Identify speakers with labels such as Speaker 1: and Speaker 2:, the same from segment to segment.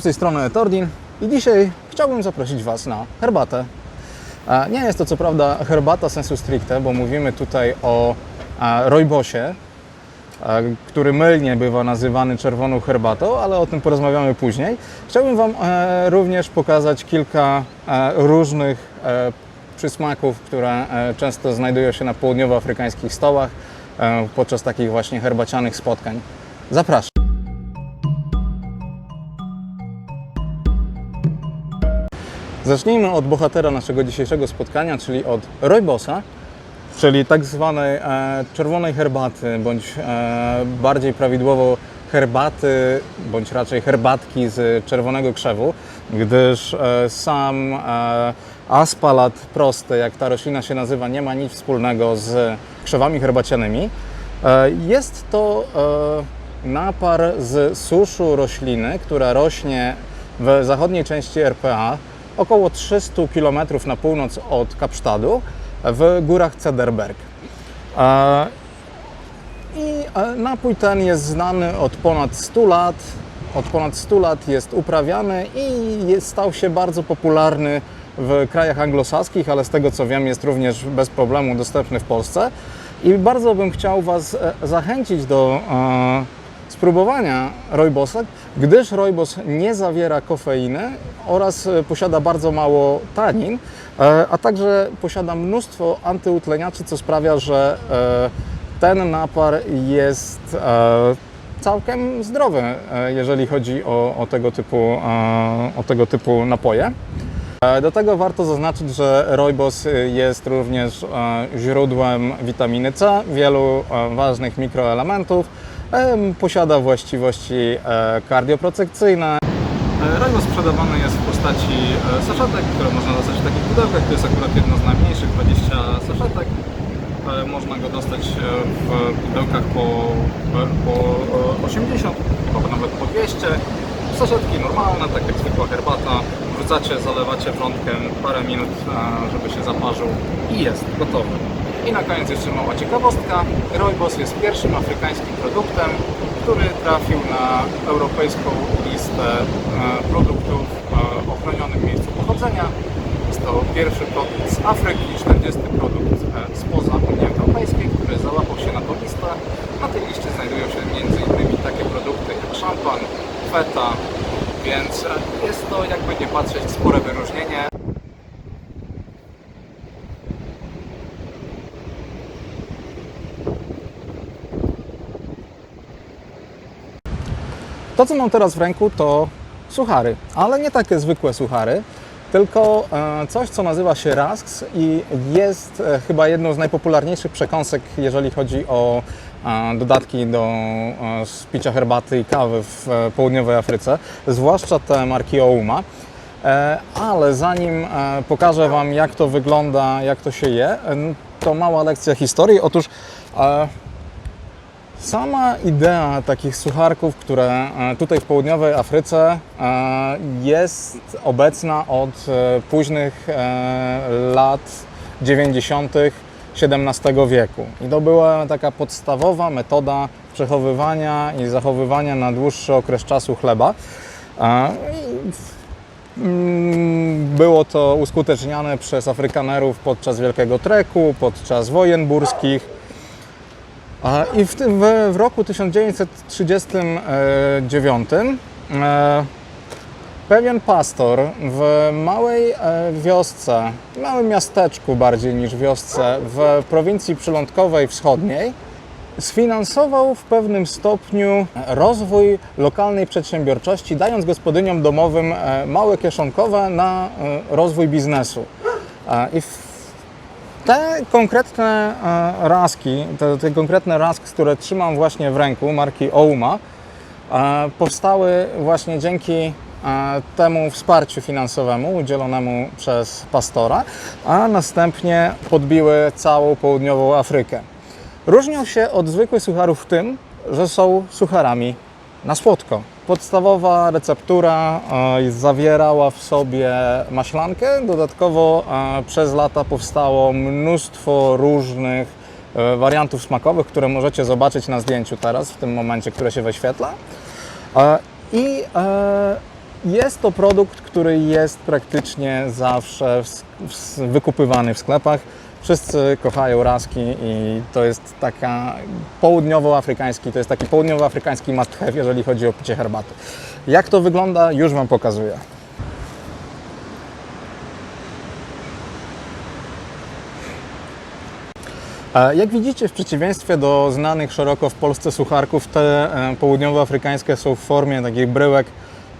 Speaker 1: Z tej strony Tordin i dzisiaj chciałbym zaprosić Was na herbatę. Nie jest to co prawda herbata sensu stricte, bo mówimy tutaj o rojbosie, który mylnie bywa nazywany czerwoną herbatą, ale o tym porozmawiamy później. Chciałbym Wam e, również pokazać kilka e, różnych e, przysmaków, które często znajdują się na południowoafrykańskich stołach podczas takich właśnie herbacianych spotkań. Zapraszam. Zacznijmy od bohatera naszego dzisiejszego spotkania, czyli od rojbosa, czyli tak zwanej e, czerwonej herbaty, bądź e, bardziej prawidłowo herbaty, bądź raczej herbatki z czerwonego krzewu, gdyż e, sam e, aspalat prosty, jak ta roślina się nazywa, nie ma nic wspólnego z krzewami herbacianymi. E, jest to e, napar z suszu rośliny, która rośnie w zachodniej części RPA, około 300 km na północ od Kapsztadu, w górach Cederberg. E, I e, napój ten jest znany od ponad 100 lat. Od ponad 100 lat jest uprawiany i jest, stał się bardzo popularny w krajach anglosaskich, ale z tego co wiem jest również bez problemu dostępny w Polsce. I bardzo bym chciał Was e, zachęcić do e, spróbowania rojbosa, gdyż rojbos nie zawiera kofeiny oraz e, posiada bardzo mało tanin, e, a także posiada mnóstwo antyutleniaczy, co sprawia, że e, ten napar jest całkiem zdrowy, jeżeli chodzi o, o, tego, typu, o tego typu napoje. Do tego warto zaznaczyć, że rojbos jest również źródłem witaminy C, wielu ważnych mikroelementów. Posiada właściwości e, kardioprotekcyjne. Rojbos sprzedawany jest w postaci e, saszetek, które można dostać w takich pudełkach. To jest akurat jedno z najmniejszych, 20 saszetek. E, Można go dostać e, w pudełkach po, po e, 80, albo nawet po 200. Saszetki normalne, tak jak zwykła herbata. Wrzucacie, zalewacie wrzątkiem parę minut, e, żeby się zaparzył i jest gotowy. I na koniec jeszcze mała ciekawostka. Rooibos jest pierwszym afrykańskim produktem, który trafił na europejską listę e, produktów e, o chronionym miejscu pochodzenia. Jest to pierwszy produkt z Afryki, 40 produkt e, spoza Unii Europejskiej, który załapał się na tą listę. Na tej liście znajdują się m.in. takie produkty jak szampan, feta, więc jest to jakby nie patrzeć spore wyróżnienie. To, co mam teraz w ręku, to suchary, ale nie takie zwykłe suchary, tylko e, coś, co nazywa się rasks i jest e, chyba jedną z najpopularniejszych przekąsek, jeżeli chodzi o e, dodatki do picia herbaty i kawy w południowej Afryce, zwłaszcza te marki Ouma. Ale zanim pokażę Wam, jak to wygląda, jak to się je, to mała lekcja historii. Otóż Sama idea takich sucharków, które e, tutaj w południowej Afryce e, jest obecna od e, późnych lat 90. XVII wieku. I to była taka podstawowa metoda przechowywania i zachowywania na dłuższy okres czasu chleba. Mm, Było to uskuteczniane przez Afrykanerów podczas Wielkiego Treku, podczas wojen burskich. I w, tym, w, roku 1939 e, pewien pastor w małej e, wiosce, małym miasteczku bardziej niż wiosce w prowincji przylądkowej wschodniej sfinansował w pewnym stopniu rozwój lokalnej przedsiębiorczości, dając gospodyniom domowym e, małe kieszonkowe na e, rozwój biznesu. E, I w te konkretne e, raski, te, te konkretne raski, które trzymam właśnie w ręku, marki Ouma, e, powstały właśnie dzięki e, temu wsparciu finansowemu udzielonemu przez pastora, a następnie podbiły całą południową Afrykę. Różnią się od zwykłych sucharów w tym, że są sucharami na słodko. Podstawowa receptura e, zawierała w sobie maślankę, dodatkowo e, przez lata powstało mnóstwo różnych e, wariantów smakowych, które możecie zobaczyć na zdjęciu teraz, w tym momencie, które się wyświetla. I jest to produkt, który jest praktycznie zawsze wykupywany w sklepach. Wszyscy kochają raski i to jest taka południowoafrykański, to jest taki południowoafrykański must have, jeżeli chodzi o picie herbaty. Jak to wygląda, już Wam pokazuję. Jak widzicie, w przeciwieństwie do znanych szeroko w Polsce sucharków, te e, południowoafrykańskie są w formie takich bryłek,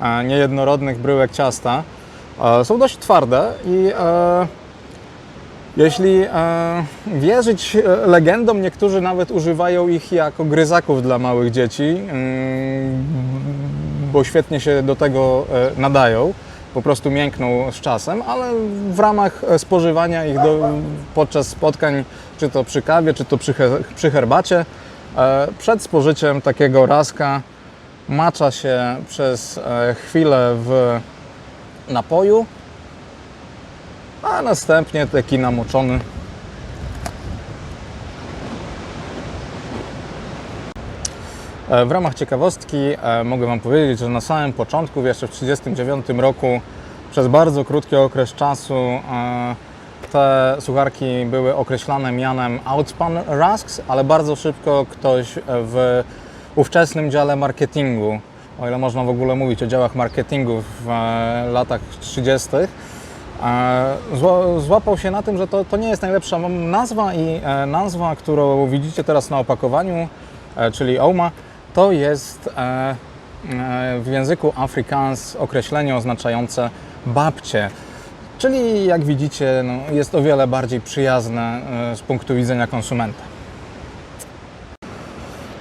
Speaker 1: e, niejednorodnych bryłek ciasta. E, Są dość twarde i jeśli e, wierzyć e, legendom, niektórzy nawet używają ich jako gryzaków dla małych dzieci, mm, bo świetnie się do tego e, nadają. Po prostu miękną z czasem, ale w ramach spożywania ich do, podczas spotkań, czy to przy kawie, czy to przy, przy herbacie, przed spożyciem takiego raska macza się przez chwilę w napoju, a następnie taki namoczony E, W ramach ciekawostki e, mogę Wam powiedzieć, że na samym początku, jeszcze w 1939 roku, przez bardzo krótki okres czasu e, te sucharki były określane mianem Outspan Rusks, ale bardzo szybko ktoś w ówczesnym dziale marketingu, o ile można w ogóle mówić o działach marketingu w latach 30., e, zła- złapał się na tym, że to, to nie jest najlepsza nazwa i e, nazwa, którą widzicie teraz na opakowaniu, e, czyli OMA, to jest e, w języku Afrikaans określenie oznaczające babcie. Czyli jak widzicie, no, jest o wiele bardziej przyjazne z punktu widzenia konsumenta.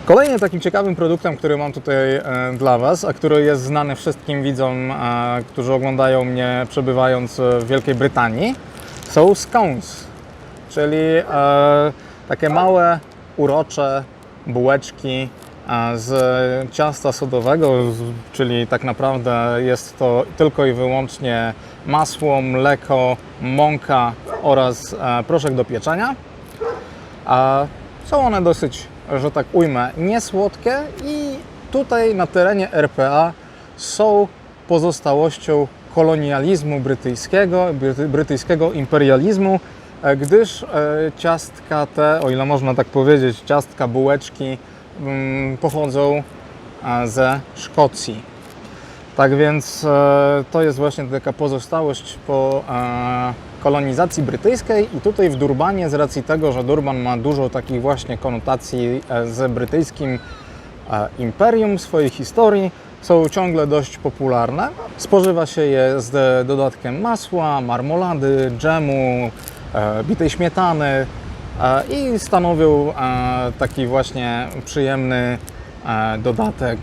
Speaker 1: Kolejnym takim ciekawym produktem, który mam tutaj e, dla Was, a który jest znany wszystkim widzom, e, którzy oglądają mnie przebywając w Wielkiej Brytanii, są scones, czyli e, takie małe, urocze bułeczki z ciasta sodowego, czyli tak naprawdę jest to tylko i wyłącznie masło, mleko, mąka oraz proszek do pieczenia. Są one dosyć, że tak ujmę, niesłodkie i tutaj na terenie RPA są pozostałością kolonializmu brytyjskiego, bryty- brytyjskiego imperializmu, e, gdyż e, ciastka te, o ile można tak powiedzieć, ciastka, bułeczki mm, pochodzą e, ze Szkocji. Tak więc e, to jest właśnie taka pozostałość po e, kolonizacji brytyjskiej i tutaj w Durbanie z racji tego, że Durban ma dużo takich właśnie konotacji e, z brytyjskim imperium swojej historii, są ciągle dość popularne. Spożywa się je z dodatkiem masła, marmolady, dżemu, bitej śmietany i stanowią taki właśnie przyjemny dodatek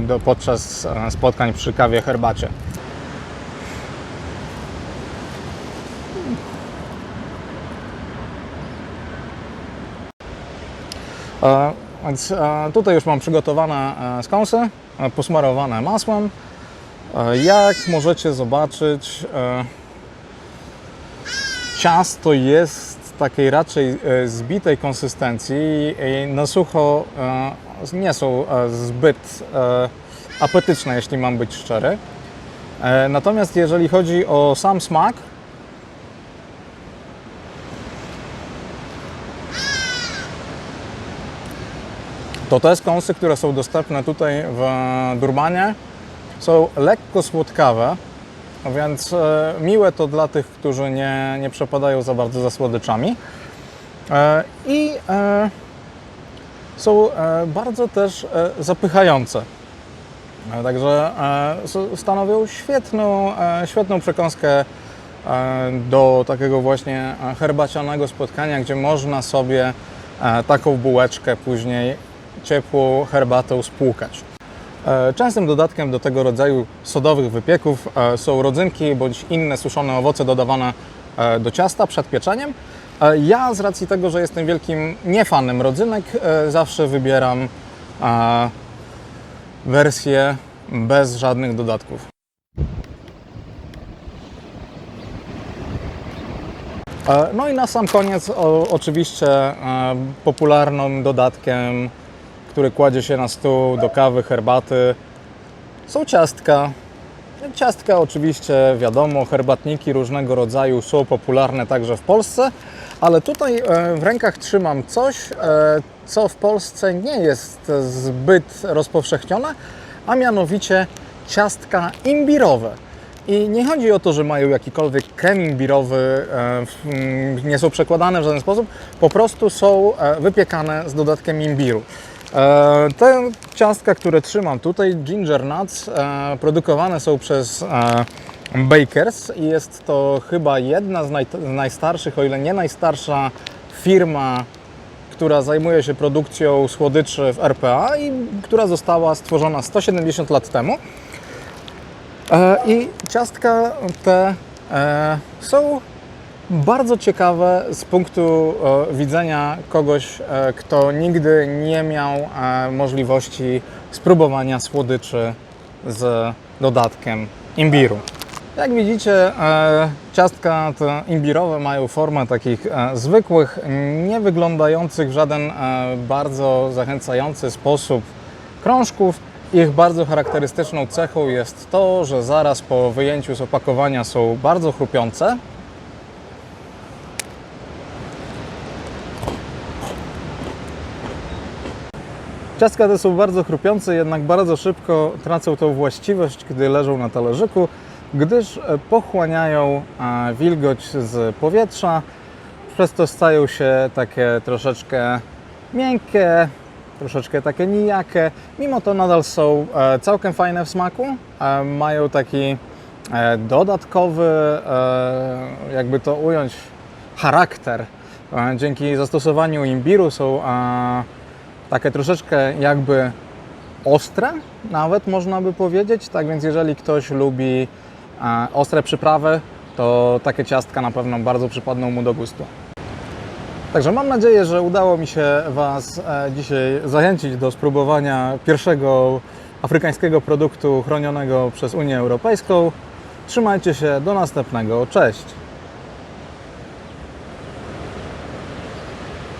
Speaker 1: do, podczas e, spotkań przy kawie, herbacie. E, Więc e, tutaj już mam przygotowane e, skąsy, e, posmarowane masłem. E, Jak możecie zobaczyć, e, ciasto jest takiej raczej e, zbitej konsystencji na sucho e, nie są e, zbyt e, apetyczne, jeśli mam być szczery. E, Natomiast jeżeli chodzi o sam smak, to te skąsy, które są dostępne tutaj w Durbanie, są lekko słodkawe, więc miłe to dla tych, którzy nie, nie przepadają za bardzo za słodyczami. I są e, bardzo też e, zapychające. E, Także stanowią świetną, świetną przekąskę do takiego właśnie herbacianego spotkania, gdzie można sobie taką bułeczkę później ciepłą herbatą spłukać. Częstym dodatkiem do tego rodzaju sodowych wypieków są rodzynki bądź inne suszone owoce dodawane do ciasta przed pieczeniem. Ja z racji tego, że jestem wielkim niefanem rodzynek, e, zawsze wybieram e, wersję bez żadnych dodatków. E, No i na sam koniec oczywiście popularnym dodatkiem, który kładzie się na stół do kawy, herbaty, są ciastka. Ciastka oczywiście wiadomo, herbatniki różnego rodzaju są popularne także w Polsce, ale tutaj e, w rękach trzymam coś, e, co w Polsce nie jest zbyt rozpowszechnione, a mianowicie ciastka imbirowe. I nie chodzi o to, że mają jakikolwiek krem imbirowy, e, nie są przekładane w żaden sposób, po prostu są wypiekane z dodatkiem imbiru. E, Te ciastka, które trzymam tutaj, Ginger Nuts, e, produkowane są przez e, Bakers i jest to chyba jedna z, naj, z najstarszych, o ile nie najstarsza firma, która zajmuje się produkcją słodyczy w RPA i która została stworzona 170 lat temu. I ciastka te są bardzo ciekawe z punktu e, widzenia kogoś, e, kto nigdy nie miał e, możliwości spróbowania słodyczy z dodatkiem imbiru. Jak widzicie, ciastka te imbirowe mają formę takich zwykłych, nie wyglądających w żaden bardzo zachęcający sposób krążków. Ich bardzo charakterystyczną cechą jest to, że zaraz po wyjęciu z opakowania są bardzo chrupiące. Ciastka te są bardzo chrupiące, jednak bardzo szybko tracą tą właściwość, gdy leżą na talerzyku, gdyż e, pochłaniają e, wilgoć z powietrza, przez to stają się takie troszeczkę miękkie, troszeczkę takie nijakie. Mimo to nadal są e, całkiem fajne w smaku. Mają taki dodatkowy, jakby to ująć, charakter. Dzięki zastosowaniu imbiru są takie troszeczkę jakby ostre, nawet można by powiedzieć. Tak więc, jeżeli ktoś lubi e, ostre przyprawy, to takie ciastka na pewno bardzo przypadną mu do gustu. Także mam nadzieję, że udało mi się Was e, dzisiaj zachęcić do spróbowania pierwszego afrykańskiego produktu chronionego przez Unię Europejską. Trzymajcie się, do następnego. Cześć!